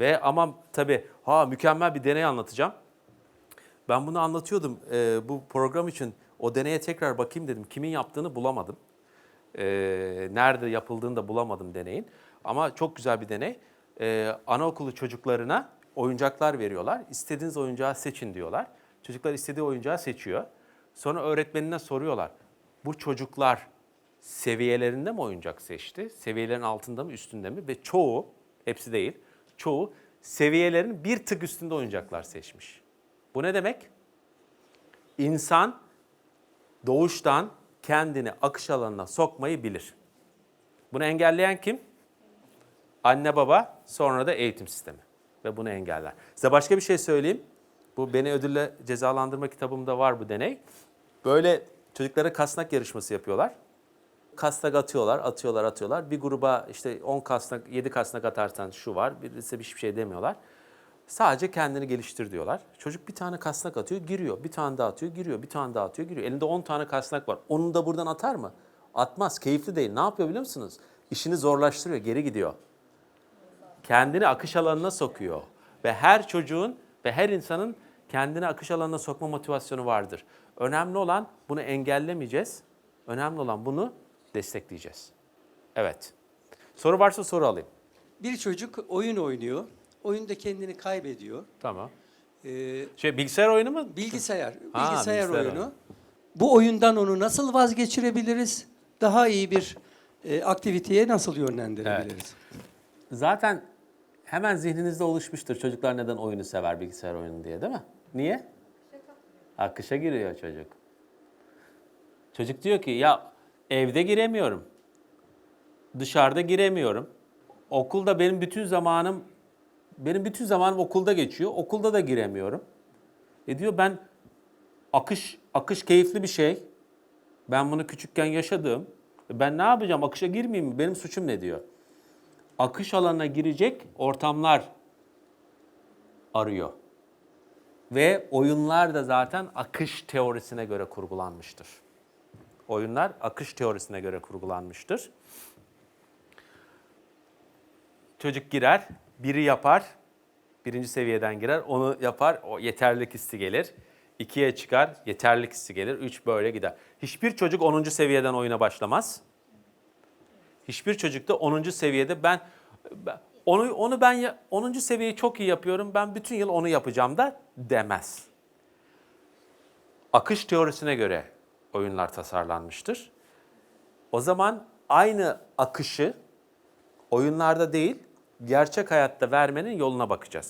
Ve ama tabii ha mükemmel bir deney anlatacağım. Ben bunu anlatıyordum e, bu program için. O deneye tekrar bakayım dedim. Kimin yaptığını bulamadım. E, nerede yapıldığını da bulamadım deneyin. Ama çok güzel bir deney. E, anaokulu çocuklarına oyuncaklar veriyorlar. İstediğiniz oyuncağı seçin diyorlar. Çocuklar istediği oyuncağı seçiyor. Sonra öğretmenine soruyorlar. Bu çocuklar seviyelerinde mi oyuncak seçti? Seviyelerin altında mı üstünde mi? Ve çoğu, hepsi değil, çoğu seviyelerin bir tık üstünde oyuncaklar seçmiş. Bu ne demek? İnsan doğuştan kendini akış alanına sokmayı bilir. Bunu engelleyen kim? Anne baba, sonra da eğitim sistemi. Ve bunu engeller. Size başka bir şey söyleyeyim. Bu Beni Ödülle Cezalandırma kitabımda var bu deney. Böyle çocuklara kasnak yarışması yapıyorlar. Kasnak atıyorlar, atıyorlar, atıyorlar. Bir gruba işte 10 kasnak, 7 kasnak atarsan şu var. Birisi hiçbir şey demiyorlar. Sadece kendini geliştir diyorlar. Çocuk bir tane kasnak atıyor, giriyor. Bir tane daha atıyor, giriyor. Bir tane daha atıyor, giriyor. Elinde 10 tane kasnak var. Onu da buradan atar mı? Atmaz. Keyifli değil. Ne yapıyor biliyor musunuz? İşini zorlaştırıyor, geri gidiyor. Kendini akış alanına sokuyor. Ve her çocuğun ve her insanın kendini akış alanına sokma motivasyonu vardır. Önemli olan bunu engellemeyeceğiz. Önemli olan bunu destekleyeceğiz. Evet. Soru varsa soru alayım. Bir çocuk oyun oynuyor. Oyunda kendini kaybediyor. Tamam. Ee, Şey bilgisayar oyunu mu? bilgisayar, Ha, bilgisayar, bilgisayar oyunu. oyunu. Bu oyundan onu nasıl vazgeçirebiliriz? Daha iyi bir e, aktiviteye nasıl yönlendirebiliriz? Zaten hemen zihninizde oluşmuştur çocuklar neden oyunu sever bilgisayar oyunu diye değil mi? Niye? Akışa giriyor çocuk. Çocuk diyor ki ya evde giremiyorum. Dışarıda giremiyorum. Okulda benim bütün zamanım benim bütün zamanım okulda geçiyor. Okulda da giremiyorum. E diyor ben akış akış keyifli bir şey. Ben bunu küçükken yaşadım. E Ben ne yapacağım? Akışa girmeyeyim mi? Benim suçum ne diyor? akış alanına girecek ortamlar arıyor. Ve oyunlar da zaten akış teorisine göre kurgulanmıştır. Oyunlar akış teorisine göre kurgulanmıştır. Çocuk girer, biri yapar, birinci seviyeden girer, onu yapar, o yeterlilik hissi gelir. İkiye çıkar, yeterlilik hissi gelir. Üç böyle gider. Hiçbir çocuk 10. seviyeden oyuna başlamaz. Hiçbir çocuk da 10. seviyede ben, ben- onu onu ben ya- 10. seviyeyi çok iyi yapıyorum. Ben bütün yıl onu yapacağım da demez. Akış teorisine göre oyunlar tasarlanmıştır. O zaman aynı akışı oyunlarda değil, gerçek hayatta vermenin yoluna bakacağız.